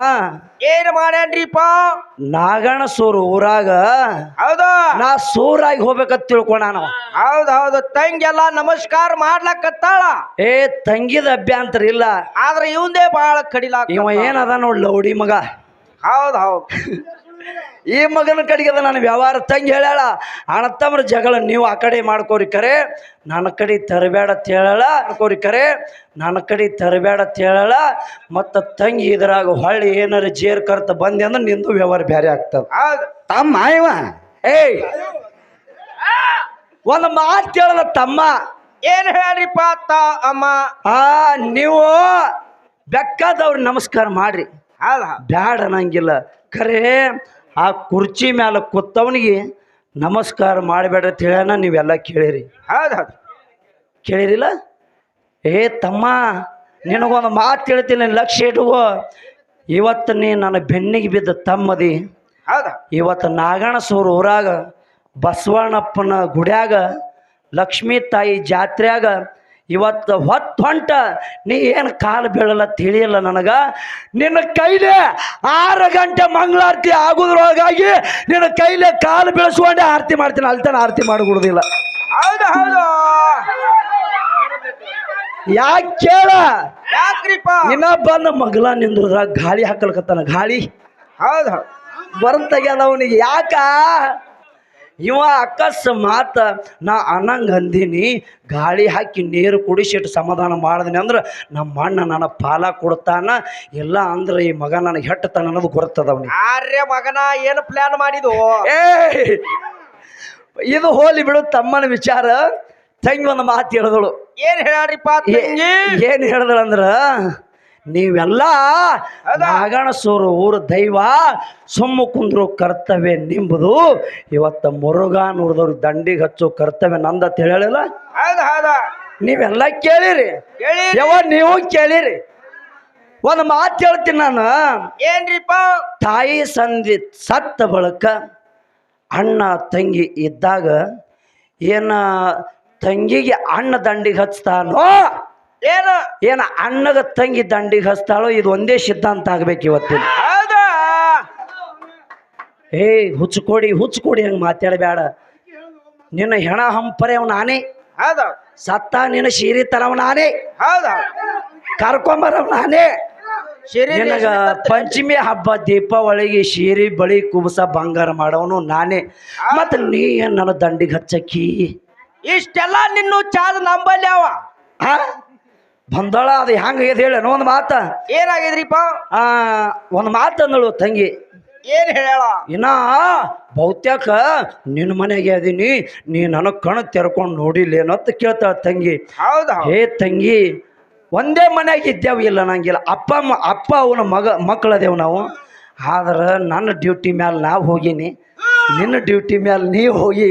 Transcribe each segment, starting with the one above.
ಹಾ ಏನ್ ಮಾಡ್ಯಾನ್ರಿಪ್ಪ? ನಾಗಣ ಸೂರು ಊರಾಗ ಹೌದು? ನಾ ಸೂರಾಗಿ ಹೋಗ್ಬೇಕಂತ ತಿಳ್ಕೊಂಡ ನಾವು ಹೌದ್ ಹೌದು ತಂಗೆಲ್ಲ ನಮಸ್ಕಾರ ಮಾಡ್ಲಕತ್ತಾಳ. ಏ ತಂಗಿದ ಅಭ್ಯಂತರ ಇಲ್ಲ. ಆದ್ರೆ ಇವಂದೇ ಬಹಳ ಕಡಿಲಾಕ ಇವ ಏನದ ನೋಡ್ ಲೌಡಿ ಮಗ. ಹೌದ್ ಹೌದ್. ಈ ಮಗನ ಕಡೆಗೆ ಅದ ನನ್ನ ವ್ಯವಹಾರ. ತಂಗಿ ಹೇಳ್ಯಾಳ ಅಣ್ಣತ್ತಮ್ಮರ ಜಗಳ ನೀವು ಆ ಕಡೆ ಮಾಡ್ಕೋರಿ ಕರೆ. ನನ್ನ ಕಡೆ ತರಬೇಡ ಅಂತ ಹೇಳಲ್ಲ ಮಾಡ್ಕೋರಿ ಕರೆ. ನನ್ನ ಕಡೆ ತರಬೇಡ ಅಂತ ಹೇಳಲ್ಲ. ಮತ್ತು ತಂಗಿ ಇದ್ರಾಗ ಹೊಳ್ಳಿ ಏನಾರ ಜೇರ್ ಕರ್ತ ಬಂದೆ ಅಂದ್ರೆ ನಿಂದು ವ್ಯವಹಾರ ಬೇರೆ ಆಗ್ತದೆ. ಆಗ ತಮ್ಮ ಇವ ಏಯ್. ಒಂದು ಮಾತು ಕೇಳಲ್ಲ ತಮ್ಮ. ಏನ್ ಹೇಳ್ರಿಪ್ಪ ತ ಅಮ್ಮ? ಆ ನೀವು ಬೆಕ್ಕಾದವ್ರು ನಮಸ್ಕಾರ ಮಾಡ್ರಿ. ಬ್ಯಾಡ ಅನ್ನಂಗಿಲ್ಲ. ಖರೆ ಆ ಕುರ್ಚಿ ಮ್ಯಾಲ ಕೂತವನಿಗೆ ನಮಸ್ಕಾರ ಮಾಡಬೇಡ್ರಿ ಅಂತ ಹೇಳ್ಯಾನ ನೀವೆಲ್ಲ ಕೇಳಿರಿ. ಹೌದ್ ಹೌದ್. ಕೇಳಿರಿಲ್ಲ? ಏ ತಮ್ಮ ನಿನಗೊಂದು ಮಾತು ಹೇಳ್ತೀನಿ ಲಕ್ಷ್ಯ ಇಟ್ಕೋ. ಇವತ್ತು ನೀ ನನ್ನ ಬೆನ್ನಿಗೆ ಬಿದ್ದ ತಮ್ಮದಿ. ಹೌದಾ ಇವತ್ತು ನಾಗಣಸೂರು ಊರಾಗ ಬಸವಣ್ಣಪ್ಪನ ಗುಡ್ಯಾಗ ಲಕ್ಷ್ಮೀ ತಾಯಿ ಜಾತ್ರ್ಯಾಗ ಇವತ್ತು ಹೊತ್ತು ಹೊಂಟ ನೀ ಏನು ಕಾಲು ಬೀಳಲ್ಲ ತಿಳಿಯಲ್ಲ ನನಗೆ? ನಿನ್ನ ಕೈಲೇ ಆರು ಗಂಟೆ ಮಂಗಳಾರತಿ ಆಗೋದ್ರೊಳಗಾಗಿ ನಿನ್ನ ಕೈಲೇ ಕಾಲು ಬೀಳಿಸ್ಕೊಂಡೆ ಆರತಿ ಮಾಡ್ತೀನಿ. ಅಲ್ತನ ಆರತಿ ಮಾಡಿಕೊಡುದಿಲ್ಲ. ಹೌದು ಹೌದು. ಯಾಕೆ ಕೇಳ? ಯಾಕ್ರಿಪ್ಪ? ಇನ್ನ ಬಂದ ಮಗಲ ನಿಂದ್ರದ್ರಾಗ ಗಾಳಿ ಹಾಕಲ್ಕತ್ತಾನ ಗಾಳಿ? ಹೌದು ಹೌದ್. ಬರಂತಾಗ್ಯದ ಅವನಿಗೆ. ಯಾಕ? ಇವ ಅಕಸ್ಮಾತ್ ನಾ ಅನ್ನಂಗೆ ಅಂದಿನಿ ಗಾಳಿ ಹಾಕಿ ನೀರು ಕುಡಿಸಿಟ್ಟು ಸಮಾಧಾನ ಮಾಡಿದ್ನಿ ಅಂದ್ರೆ ನಮ್ಮ ಅಣ್ಣ ನನ್ನ ಪಾಲ ಕೊಡ್ತಾನ ಇಲ್ಲ ಅಂದ್ರೆ ಈ ಮಗ ನನಗೆ ಹೆಟ್ಟತಾನ ಅನ್ನೋದು ಗೊತ್ತದವನು ಆರ್ಯ ಮಗನ ಏನು ಪ್ಲ್ಯಾನ್ ಮಾಡಿದು ಏ ಇದು ಹೋಲಿ ಬಿಡು ತಮ್ಮನ ವಿಚಾರ ತಂಗಿ ಒಂದು ಮಾತು ಹೇಳಿದಳು. ಏನು ಹೇಳ್ರಿಪ್ಪ ಏನು ಏನು ಹೇಳಿದಳಂದ್ರ ನೀವೆಲ್ಲ ನಾಗಣಸೂರು ಊರು ದೈವ ಸುಮ್ಮ ಕುಂದ್ರು ಕರ್ತವ್ಯ ನಿಂಬುದು ಇವತ್ತ ಮುರುಘಾನೂರದವ್ರು ದಂಡಿಗೆ ಹಚ್ಚು ಕರ್ತವ್ಯ ನಂದ ಹೇಳಿಲ್ಲ ನೀವೆಲ್ಲ ಕೇಳಿರಿ. ಯಾವ ನೀವು ಕೇಳಿರಿ. ಒಂದು ಮಾತು ಹೇಳ್ತೀನಿ ನಾನು. ಏನ್ರಿಪ್ಪ? ತಾಯಿ ಸಂಧಿ ಸತ್ತ ಬಳಕ ಅಣ್ಣ ತಂಗಿ ಇದ್ದಾಗ ಏನ ತಂಗಿಗೆ ಅಣ್ಣ ದಂಡಿಗೆ ಹಚ್ತಾನೋ? ಏನು? ಏನ ಅಣ್ಣಗ ತಂಗಿ ದಂಡಿಗೆ ಹಸ್ತಾಳೋ ಇದು ಒಂದೇ ಸಿದ್ಧಾಂತ ಆಗ್ಬೇಕು ಇವತ್ತಿನ. ಏ ಹುಚ್ಚಕೊಡಿ ಹುಚ್ಚಕೊಡಿ ಹಂಗೆ ಮಾತಾಡಬೇಡ. ನಿನ್ನ ಹೆಣ ಹಂಪರೆವ್ ನಾನೇ. ಹೌದ. ಸತ್ತ ನಿನ್ನ ಶೀರಿ ತರವ್ ನಾನೇ. ಹೌದ. ಕರ್ಕೊಂಬರವ್ ನಾನೇ. ನಿನಗ ಪಂಚಮಿ ಹಬ್ಬ ದೀಪಾವಳಿಗೆ ಶೀರಿ ಬಳಿ ಕುಬಸ ಬಂಗಾರ ಮಾಡವನು ನಾನೇ. ಮತ್ತ ನೀ ಏನ್ ನನ್ನ ದಂಡಿಗೆ ಹಚ್ಚಕ್ಕಿ ಇಷ್ಟೆಲ್ಲ ನಿನ್ನ ಚಾದ ನಂಬಲ್ಲಿ ಅವ ಬಂದಳ ಅದು ಹೆಂಗಾಗ್ಯದ ಹೇಳ ಒಂದು ಮಾತ. ಏನಾಗಿದ್ರಿಪ್ಪ? ಆ ಒಂದು ಮಾತು ಅಂದಳು ತಂಗಿ. ಏನ್ ಹೇಳ ಇನ್ನ ಬಹುತೇಕ ನಿನ್ನ ಮನೆಗೆ ಅದೀನಿ ನೀ ನನಗೆ ಕಣ್ ತೆರ್ಕೊಂಡು ನೋಡಿಲ್ಲೇನೋ ಅಂತ ಕೇಳ್ತಾಳ ತಂಗಿ. ಹೌದಾ ಹೇ ತಂಗಿ ಒಂದೇ ಮನೆಯಾಗ ಇದ್ದೇವು ಇಲ್ಲ ನಂಗಿಲ್ಲ. ಅಪ್ಪ ಮ- ಅಪ್ಪ ಅವನ ಮಗ ಮಕ್ಕಳದೇವು ನಾವು. ಆದ್ರೆ ನನ್ನ ಡ್ಯೂಟಿ ಮ್ಯಾಲೆ ನಾವು ಹೋಗೀನಿ. ನಿನ್ನ ಡ್ಯೂಟಿ ಮ್ಯಾಲೆ ನೀ ಹೋಗಿ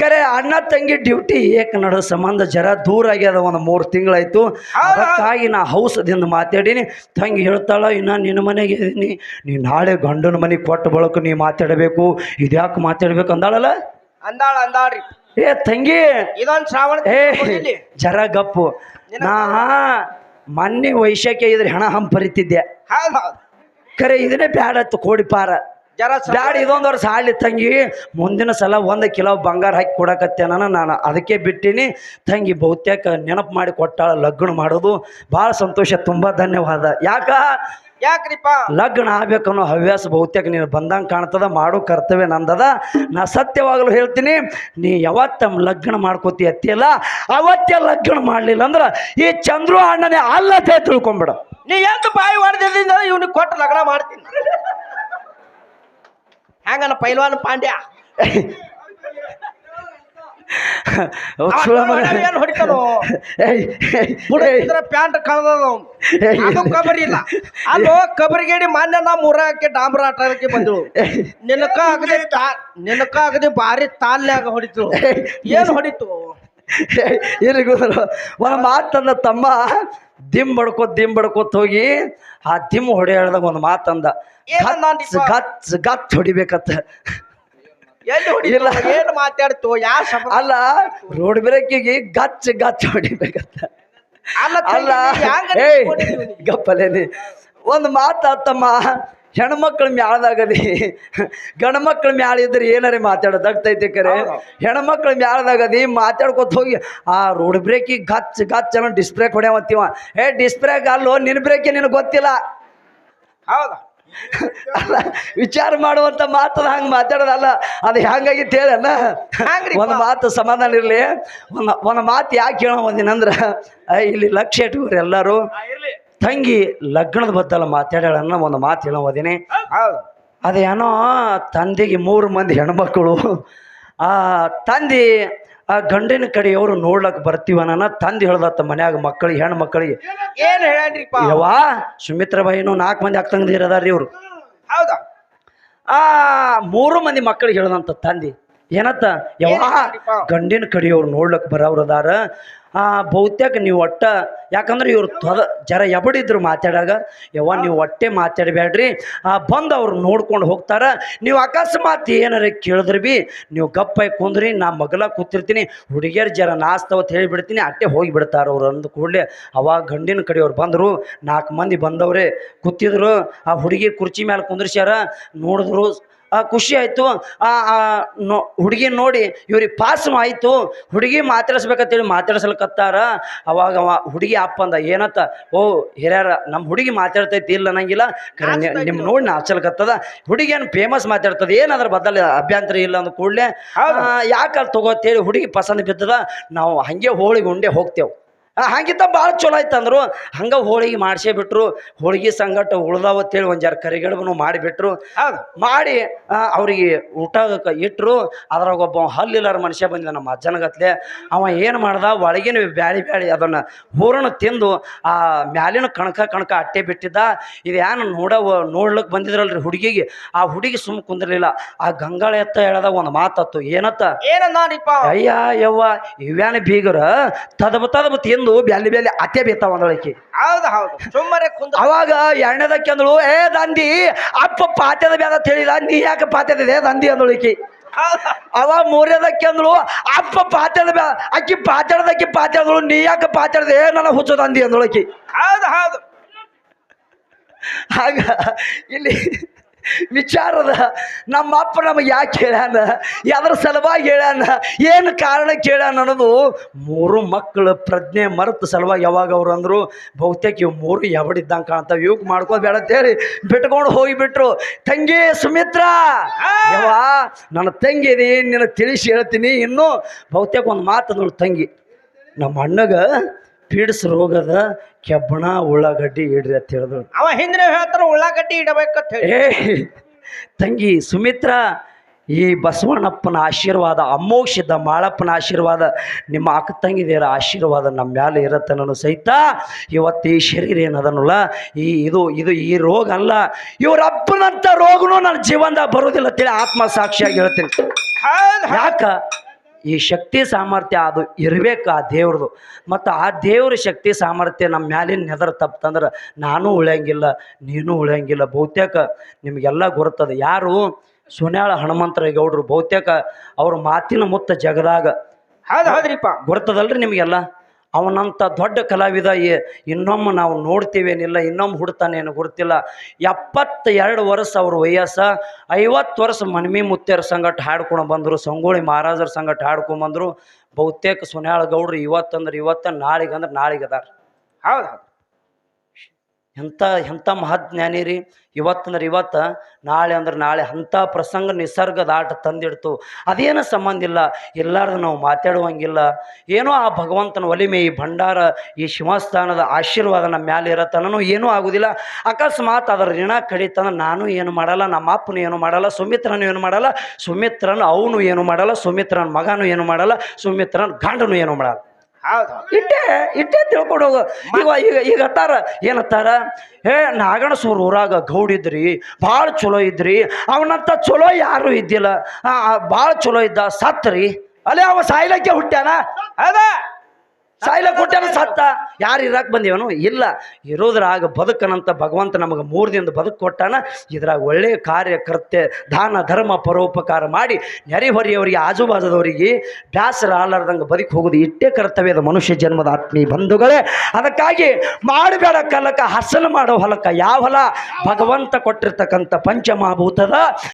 ಕರೆ ಅಣ್ಣ ತಂಗಿ ಡ್ಯೂಟಿ ಏಕ ನಡೋ ಸಂಬಂಧ ಜರ ದೂರ ಆಗ್ಯದ ಒಂದು ಮೂರು ತಿಂಗಳಾಯ್ತು. ಅದಕ್ಕಾಗಿ ನಾ ಹೌಸದಿಂದ ಮಾತಾಡೀನಿ. ತಂಗಿ ಹೇಳ್ತಾಳ ಇನ್ನ ನಿನ್ನ ಮನೆಗೆ ಇದೀನಿ ನೀ ನಾಳೆ ಗಂಡನ ಮನೆ ಕೊಟ್ಟ ಬಳಕ ನೀ ಮಾತಾಡಬೇಕು. ಇದ್ಯಾಕೆ ಮಾತಾಡ್ಬೇಕು? ಅಂದಾಳಲ್ಲ? ಅಂದಾಳ ಅಂದಾಳ್ರಿ. ಏ ತಂಗಿ! ಇದೊಂದು ಶ್ರಾವಣ ಏ ಜರ ಗಪ್ಪು. ನಾ ಮೊನ್ನೆ ವೈಶಾಖ್ಯ ಇದ್ರೆ ಹಣ ಹಂಪರಿತಿದ್ದೆ ಕರೆ ಇದನ್ನೇ ಬ್ಯಾಡತ್ತು ಕೋಡಿ ಬ್ಯಾಡ ಇದೊಂದು ವರ್ಷ ಹಾಲಿ ತಂಗಿ. ಮುಂದಿನ ಸಲ ಒಂದು ಕಿಲೋ ಬಂಗಾರ ಹಾಕಿ ಕೊಡಕತ್ತೇನ ನಾನು. ಅದಕ್ಕೆ ಬಿಟ್ಟಿನಿ. ತಂಗಿ ಬಹುತೇಕ ನೆನಪು ಮಾಡಿ ಕೊಟ್ಟಾಳ ಲಗ್ನ ಮಾಡೋದು. ಭಾಳ ಸಂತೋಷ ತುಂಬ ಧನ್ಯವಾದ. ಯಾಕ? ಯಾಕ್ರಿಪ್ಪ? ಲಗ್ನ ಆಗ್ಬೇಕನ್ನೋ ಹವ್ಯಾಸ ಬಹುತೇಕ ನೀನು ಬಂದಂಗೆ ಕಾಣ್ತದ ಮಾಡೋ ಕರ್ತವ್ಯ ನಂದದ. ನಾ ಸತ್ಯವಾಗಲು ಹೇಳ್ತೀನಿ ನೀ ಯಾವತ್ತ ಲಗ್ನ ಮಾಡ್ಕೋತಿ ಅತ್ತಿಯಲ್ಲ ಅವತ್ತೇ ಲಗ್ನ ಮಾಡಲಿಲ್ಲ ಅಂದ್ರೆ ಈ ಚಂದ್ರು ಅಣ್ಣನೇ ಅಲ್ಲದೆ ತಿಳ್ಕೊಂಬಿಡ. ನೀ ಎಂತ ಬಾಯಿ ಹೊಡೆದಿದ್ದ ಇವ್ನಿಗೆ ಕೊಟ್ಟು ಲಗ್ನ ಮಾಡ್ತೀನಿ. ಹಂಗನ ಪೈಲ್ವಾನ್ ಪಾಂಡ್ಯ. ಪ್ಯಾಂಟ್ ಕಳ್ದದ ಅದು ಕಬರಿ ಇಲ್ಲ. ಅಲ್ಲೋ ಕಬರಿಗೇಡಿ ಮಾನ್ಯ ನಾ ಮೂರಕ್ಕೆ ಡಾಂಬರ ಆಟಕ್ಕೆ ಬಂದಳು ನಿನಕ ಆಗದೆ ನಿನ್ನಕ ನಿನಕ ಆಗದೆ ಭಾರಿ ತಾಲ್ನ್ಯಾಗ ಹೊಡಿತು. ಏನ್ ಹೊಡಿತು? ಇರ್ಗುದ್ರು ಒಂದು ಮಾತನ್ನ ತಮ್ಮ. ದಿಮ್ ಬಡ್ಕೋತ್ ದಿಮ್ ಬಡ್ಕೋತ್ ಹೋಗಿ ಆ ದಿಮ್ ಹೊಡೆಯಾಡ್ದಾಗ ಒಂದು ಮಾತಂದ ಗಚ್ ಗಚ್ ಗಚ್ ಹೊಡಿಬೇಕತ್ತ ಇಲ್ಲ. ಏನು ಮಾತಾಡ್ತು ಯಾ ಶಬ್ದ ಅಲ್ಲ ರೋಡ್ ಬ್ರೇಕಿಗೆ ಗಚ್ ಗಚ್ ಹೊಡಿಬೇಕತ್ತ ಅಲ್ಲ ಏಯ್ ಗಪ್ಪಲೇನಿ ಒಂದು ಮಾತಾತಮ್ಮ ಹೆಣ್ಮಕ್ಳ ಮ್ಯಾಳ್ದಾಗದಿ ಗಂಡ್ಮಕ್ಳ ಮ್ಯಾಳ ಇದ್ರೆ ಏನಾರೇ ಮಾತಾಡೋದು? ಆಗ್ತೈತಿ ಕರೆ. ಹೆಣ್ಮಕ್ಳು ಮ್ಯಾಳ್ದಾಗದಿ ಮಾತಾಡ್ಕೊತ ಹೋಗಿ ಆ ರೋಡ್ ಬ್ರೇಕಿಗೆ ಗಚ್ ಗಚ್ ಅನ್ನೋ ಡಿಸ್ಬ್ರೇಕ್ ಹೊಡ್ಯಾವಂತೀವ ಏ ಡಿಸ್ಪ್ಲೇ ಅಲ್ಲೋ ನಿನ್ ಬ್ರೇಕ್ ನಿನಗೆ ಗೊತ್ತಿಲ್ಲ? ಹೌದು. ಅಲ್ಲ ವಿಚಾರ ಮಾಡುವಂತ ಮಾತದ ಹಂಗೆ ಮಾತಾಡೋದಲ್ಲ ಅದು ಹೆಂಗಾಗಿತ್ತು ಹೇಳಣ್ಣ ಹ್ಯಾಂಗ್ರಿಪ್ಪ? ಒಂದು ಮಾತು ಸಮಾಧಾನ ಇರಲಿ. ಒಂದು ಒಂದು ಮಾತು ಯಾಕೆ ಹೇಳೋ ಒಂದಿನಂದ್ರೆ? ಇಲ್ಲಿ ಲಕ್ಷ್ಯ ಇಟ್ಕೋರಿ ಎಲ್ಲರೂ. ತಂಗಿ ಲಗ್ನದ ಬದ್ದಲ್ಲ ಮಾತಾಡ್ಯಾಳನ್ನ ಒಂದು ಮಾತು ಹೇಳೋ ಓದಿನಿ ಅದೇನೋ ತಂದೆಗೆ ಮೂರು ಮಂದಿ ಹೆಣ್ಮಕ್ಳು ಆ ತಂದೆ ಆ ಗಂಡಿನ ಕಡೆಯವರು ನೋಡ್ಲಕ್ ಬರ್ತೀವನ ತಂದೆ ಹೇಳ್ದತ್ತ ಮನ್ಯಾಗ ಮಕ್ಕಳಿಗೆ ಹೆಣ್ಣು ಮಕ್ಕಳಿಗೆ. ಏನ್ ಹೇಳ್ಯಾನ್ರಿಪ್ಪ? ಸುಮಿತ್ರ ಬಾಯಿನು ನಾಲ್ಕು ಮಂದಿ ಅಕ್ಕಂಗದಿರ ರೀ ಇವ್ರು. ಹೌದಾ? ಆ ಮೂರು ಮಂದಿ ಮಕ್ಕಳಿಗೆ ಹೇಳ್ದಂತ ತಂದಿ. ಏನತ್ತ? ಯವ್ವ ಗಂಡಿನ ಕಡೆಯವ್ರು ನೋಡ್ಲಕ್ ಬರೋರು ಅದಾರ ಆ ಬಹುತೇಕ ನೀವು ಒಟ್ಟ ಯಾಕಂದ್ರೆ ಇವ್ರು ತೊದ ಜರ ಎಬಡಿದ್ರು ಮಾತಾಡಾಗ ಯವ್ವ ನೀವು ಒಟ್ಟೆ ಮಾತಾಡಬೇಡ್ರಿ ಆ ಬಂದು ಅವ್ರು ನೋಡ್ಕೊಂಡು ಹೋಗ್ತಾರ. ನೀವು ಅಕಸ್ಮಾತ್ ಏನಾರ ಕೇಳಿದ್ರಿ ಬಿ ನೀವು ಗಪ್ಪಾಗಿ ಕುಂದ್ರಿ ನಾ ಮಗಲ ಕೂತಿರ್ತೀನಿ ಹುಡುಗಿಯರು ಜರ ನಾಸ್ತವತ್ತು ಹೇಳಿಬಿಡ್ತೀನಿ ಅಟ್ಟೆ ಹೋಗಿ ಬಿಡ್ತಾರ ಅವ್ರು ಅಂದ ಕೂಡಲೇ. ಅವಾಗ ಗಂಡಿನ ಕಡೆಯವ್ರು ಬಂದರು ನಾಲ್ಕು ಮಂದಿ ಬಂದವ್ರೆ ಕೂತಿದ್ರು ಆ ಹುಡುಗಿ ಕುರ್ಚಿ ಮೇಲೆ ಕುಂದ್ರಿಸ್ಯಾರ ನೋಡಿದ್ರು ಖುಷಿ ಆಯಿತು. ಆ ನೋ ಹುಡುಗಿ ನೋಡಿ ಇವ್ರಿಗೆ ಪಾಸ್ ಆಯಿತು. ಹುಡುಗಿ ಮಾತಾಡಿಸ್ಬೇಕಂತೇಳಿ ಮಾತಾಡ್ಸಲ್ಕತ್ತಾರ. ಅವಾಗ ಅವ ಹುಡುಗಿ ಅಪ್ಪ ಅಂದ ಏನತ್ತ? ಓ ಹಿರಿಯರ ನಮ್ಮ ಹುಡುಗಿ ಮಾತಾಡ್ತೈತಿ ಇಲ್ಲ ಅನ್ನಂಗಿಲ್ಲ. ನಿಮ್ಮ ನೋಡಿ. ನಾಚಲ್ಕತ್ತದ ಹುಡುಗಿ ಏನು ಫೇಮಸ್ ಮಾತಾಡ್ತದ ಏನಾದ್ರ ಬದಲ ಅಭ್ಯಂತರ ಇಲ್ಲ ಅಂದ ಕೂಡಲೇ ಯಾಕೆ ಯಾಕಲ್ಲಿ ತಗೋತೇಳಿ ಹುಡುಗಿ ಪಸಂದ್ ಬಿದ್ದದ ನಾವು ಹಂಗೆ ಹೋಳಿಗೆ ಉಂಡೆ ಹೋಗ್ತೇವೆ. ಹಂಗಿತ್ತ ಭಾಳ ಚಲೋ ಆಯ್ತು ಅಂದರು ಹಂಗೆ ಹೋಳಿಗೆ ಮಾಡಿಸೇ ಬಿಟ್ರು. ಹೋಳಿಗೆ ಸಂಗಟ ಉಳ್ದಾವತ್ತೇಳಿ ಒಂದು ಜರ ಕರಿಗಡಬನು ಮಾಡಿಬಿಟ್ರು. ಮಾಡಿ ಅವ್ರಿಗೆ ಊಟ ಇಟ್ಟರು ಅದ್ರಾಗ ಒಬ್ಬ ಹಲ್ಲಿಲ್ಲಾರ ಮನುಷ್ಯ ಬಂದಿದ್ದ ನಮ್ಮ ಅಜ್ಜನಗತ್ಲೆ. ಅವ ಏನು ಮಾಡ್ದ ಒಳಗಿನ ಬ್ಯಾಳಿ ಬ್ಯಾಳಿ ಅದನ್ನು ಹೂರಣ ತಿಂದು ಆ ಮ್ಯಾಲಿನ ಕಣಕ ಕಣಕ ಅಟ್ಟೆ ಬಿಟ್ಟಿದ್ದ. ಇದು ಏನು ನೋಡ ನೋಡ್ಲಿಕ್ಕೆ ಬಂದಿದ್ರಲ್ರಿ ಹುಡುಗಿಗೆ. ಆ ಹುಡುಗಿ ಸುಮ್ಮ ಕುಂದಿರ್ಲಿಲ್ಲ. ಆ ಗಂಗಾಳ ಎತ್ತ ಹೇಳ್ದ ಒಂದು ಮಾತತ್ತು. ಏನತ್ತ? ಏನಪ್ಪ ಅಯ್ಯ ಯವ್ವ ಇವ್ಯಾನ ಬೀಗರ ತದಬ ತದಬ ತಿಂದು ಬ್ಯಾಲಿ ಬ್ಯಾಲಿ ಅತ್ತೆ ಬೀತಾವ ಅಂದಳಕಿ ಹೌದು ಹೌದು. ಸುಮ್ಮನೆ ಕುಂದ. ಅವಾಗ ಎಣ್ಣೆದಕ್ಕೆ ಅಂದಳು ಏ ದಂದಿ ಅಪ್ಪ ಪಾತ್ಯದ ಬ್ಯಾದ ತಿಳಿದ ನೀ ಯಾಕೆ ಪಾತ್ಯದ ಇದೆ ದಂದಿ ಅಂದಳಕಿ ಅವ ಮೂರನೇದಕ್ಕೆ ಅಂದಳು ಅಪ್ಪ ಪಾತ್ರದ ಬ್ಯಾ ಅಕ್ಕಿ ಪಾತ್ಯಾಡ್ದಕ್ಕಿ ಪಾತ್ಯಾಡ್ದಳು ನೀ ಯಾಕೆ ಏ ನನ್ನ ಹುಚ್ಚು ದಂದಿ ಅಂದಳಕಿ ಹೌದು ಹೌದು. ಆಗ ಇಲ್ಲಿ ವಿಚಾರದ ನಮ್ಮ ಅಪ್ಪ ನಮಗೆ ಯಾಕೆ ಹೇಳ್ಯಾನ? ಯಾವ್ದ್ರ ಸಲುವಾಗಿ ಹೇಳ್ಯಾನ? ಏನು ಕಾರಣ ಕೇಳ್ಯಾನ ಅನ್ನೋದು ಮೂರು ಮಕ್ಕಳು ಪ್ರಜ್ಞೆ ಮರೆತು ಸಲುವಾಗಿ ಯಾವಾಗ ಅವ್ರು ಅಂದರು ಬಹುತೇಕ ಇವು ಮೂರು ಎವಡಿದ್ದಂಗೆ ಕಾಣ್ತಾವೆ. ಇವಕ್ಕೆ ಮಾಡ್ಕೋಬೇಡ ಅಂತೇಳಿ ಬಿಟ್ಕೊಂಡು ಹೋಗಿಬಿಟ್ರು. ತಂಗಿ ಸುಮಿತ್ರ! ಯವ್ವ ನನ್ನ ತಂಗಿ ನಿನ್ನ ತಿಳಿಸಿ ಹೇಳ್ತೀನಿ. ಇನ್ನೂ ಬಹುತೇಕ ಒಂದು ಮಾತು ತಂಗಿ. ನಮ್ಮ ಅಣ್ಣಗ ಪೀಡ್ಸ್ ರೋಗದ ಕೆಬ್ಬಣ ಉಳ್ಳಾಗಡ್ಡಿ ಇಡ್ರಿ ಅಂತ ಹೇಳಿದ್ರು. ಅವ ಹಿಂದಿನ ಹೇಳ್ತಾರ ಉಳ್ಳಾಗಡ್ಡಿ ಇಡಬೇಕಂತ ಹೇಳಿ. ಏ ತಂಗಿ ಸುಮಿತ್ರ ಈ ಬಸವಣ್ಣಪ್ಪನ ಆಶೀರ್ವಾದ ಅಮೋಕ್ಷದ ಮಾಳಪ್ಪನ ಆಶೀರ್ವಾದ ನಿಮ್ಮ ಅಕ್ಕ ತಂಗಿದೇರ ಆಶೀರ್ವಾದ ನಮ್ಮ ಮ್ಯಾಲೆ ಇರತ್ತೆ ನಾನು ಸಹಿತ ಇವತ್ತು ಈ ಶರೀರ ಏನದನಲ್ಲ ಈ ಇದು ಇದು ಈ ರೋಗ ಅಲ್ಲ ಇವರಪ್ಪನಂಥ ರೋಗನೂ ನನ್ನ ಜೀವನದಾಗ ಬರೋದಿಲ್ಲ ಅಂತೇಳಿ ಆತ್ಮ ಸಾಕ್ಷಿಯಾಗಿ ಹೇಳ್ತೀನಿ. ಯಾಕ? ಈ ಶಕ್ತಿ ಸಾಮರ್ಥ್ಯ ಅದು ಇರಬೇಕು ಆ ದೇವ್ರದು. ಮತ್ತು ಆ ದೇವ್ರ ಶಕ್ತಿ ಸಾಮರ್ಥ್ಯ ನಮ್ಮ ಮ್ಯಾಲಿನ ನೆದರ್ ತಪ್ಪಂದ್ರೆ ನಾನು ಉಳಿಯಂಗಿಲ್ಲ ನೀನು ಉಳಿಯಂಗಿಲ್ಲ. ಬಹುತೇಕ ನಿಮಗೆಲ್ಲ ಗುರುತದ ಯಾರು ಸುನ್ಯಾಳ ಹನುಮಂತರ ಗೌಡ್ರು ಬಹುತೇಕ ಅವ್ರ ಮಾತಿನ ಮುತ್ತ ಜಗದಾಗ ಹೌದು ಹೌದ್ರಿಪ್ಪ. ಗುರ್ತದಲ್ರಿ ನಿಮಗೆಲ್ಲ? ಅವನಂಥ ದೊಡ್ಡ ಕಲಾವಿದ ಇನ್ನೊಮ್ಮೆ ನಾವು ನೋಡ್ತೀವೇನಿಲ್ಲ, ಇನ್ನೊಮ್ಮೆ ಹುಡ್ತಾನೇನು ಗೊತ್ತಿಲ್ಲ. ಎಪ್ಪತ್ತ ಎರಡು ವರ್ಷ ಅವ್ರ ವಯಸ್ಸ, ಐವತ್ತು ವರ್ಷ ಮನ್ಮಿ ಮುತ್ತೇರ ಸಂಗಟ ಹಾಡ್ಕೊಂಡು ಬಂದರು ಸಂಗೋಳಿ ಮಹಾರಾಜರ ಸಂಗಟ ಹಾಡ್ಕೊಂಡು ಬಂದರು. ಬಹುತೇಕ ಸುನ್ಯಾಳ ಗೌಡ್ರು ಇವತ್ತಂದ್ರೆ ಇವತ್ತ ನಾಳೆಗೆ ಅಂದ್ರೆ ನಾಳೆಗೆ ಅದಾರ ಹೌದು. ಎಂಥ ಎಂಥ ಮಹಾಜ್ಞಾನಿ ರೀ ಇವತ್ತಂದ್ರೆ ಇವತ್ತ, ನಾಳೆ ಅಂದ್ರೆ ನಾಳೆ ಅಂಥ ಪ್ರಸಂಗ ನಿಸರ್ಗದ ಆಟ ತಂದಿಡ್ತು. ಅದೇನು ಸಂಬಂಧ ಇಲ್ಲ. ಎಲ್ಲಾರ್ದು ನಾವು ಮಾತಾಡುವಂಗಿಲ್ಲ. ಏನೋ ಆ ಭಗವಂತನ ಒಲಿಮೆ, ಈ ಭಂಡಾರ, ಈ ಶಿವಸ್ಥಾನದ ಆಶೀರ್ವಾದ ನಮ್ಮ ಮ್ಯಾಲೆ ಇರತ್ತನೂ ಏನೂ ಆಗುದಿಲ್ಲ. ಅಕಸ್ಮಾತ್ ಅದರ ಋಣ ಕಡಿತಂದ್ರೆ ನಾನು ಏನು ಮಾಡಲ್ಲ, ನಮ್ಮ ಅಪ್ಪನು ಏನು ಮಾಡಲ್ಲ, ಸುಮಿತ್ರನು ಏನು ಮಾಡಲ್ಲ, ಸುಮಿತ್ರನ ಅವನು ಏನು ಮಾಡಲ್ಲ, ಸುಮಿತ್ರನ ಮಗನೂ ಏನು ಮಾಡಲ್ಲ, ಸುಮಿತ್ರನ ಗಂಡನು ಏನು ಮಾಡಲ್ಲ. ಇಟ್ಟೆ ಇಟ್ಟೆ ತಿಳ್ಕೊಂಡು ಹೋಗು. ಈಗ ಈಗ ಈಗ ಹತ್ತಾರ ಏನತ್ತಾರ? ಹೇ ನಾಗಣಸೂರು ಊರಾಗ ಗೌಡಿದ್ರಿ ಭಾಳ ಚಲೋ ಇದ್ರಿ. ಅವನಂತ ಚಲೋ ಯಾರು ಇದ್ದಿಲ್ಲ. ಭಾಳ ಚಲೋ ಇದ್ದ ಸತ್ರಿ. ಅಲ್ಲೇ ಅವ ಸಾಯ್ಲಕ್ಕೆ ಹುಟ್ಟ್ಯಾನ? ಹೌದ ಸಾಯಿಲ ಕೊಟ್ಟನ ಸತ್ತ. ಯಾರು ಇರಾಕ್ ಬಂದಿವನು? ಇಲ್ಲ. ಇರೋದ್ರಾಗ ಬದುಕನಂತ ಭಗವಂತ ನಮಗೆ ಮೂರು ದಿನದ ಬದುಕು ಕೊಟ್ಟಾನ. ಇದ್ರಾಗ ಒಳ್ಳೆಯ ಕಾರ್ಯ ಕೃತ್ಯ ದಾನ, ಧರ್ಮ, ಪರೋಪಕಾರ ಮಾಡಿ ನೆರೆಹೊರೆಯವರಿಗೆ, ಆಜುಬಾಜುದವರಿಗೆ ಬ್ಯಾಸರ ಆಲಾರ್ದಂಗೆ ಬದುಕಿ ಹೋಗೋದು ಇಟ್ಟೇ ಕರ್ತವ್ಯದ ಮನುಷ್ಯ ಜನ್ಮದ ಆತ್ಮೀಯ ಬಂಧುಗಳೇ. ಅದಕ್ಕಾಗಿ ಮಾಡಬೇಡ ಕಲಕ ಹಸನ ಮಾಡೋ ಹೊಲಕ. ಯಾವ ಹೊಲ? ಭಗವಂತ ಕೊಟ್ಟಿರ್ತಕ್ಕಂಥ ಪಂಚಮಹಾಭೂತದ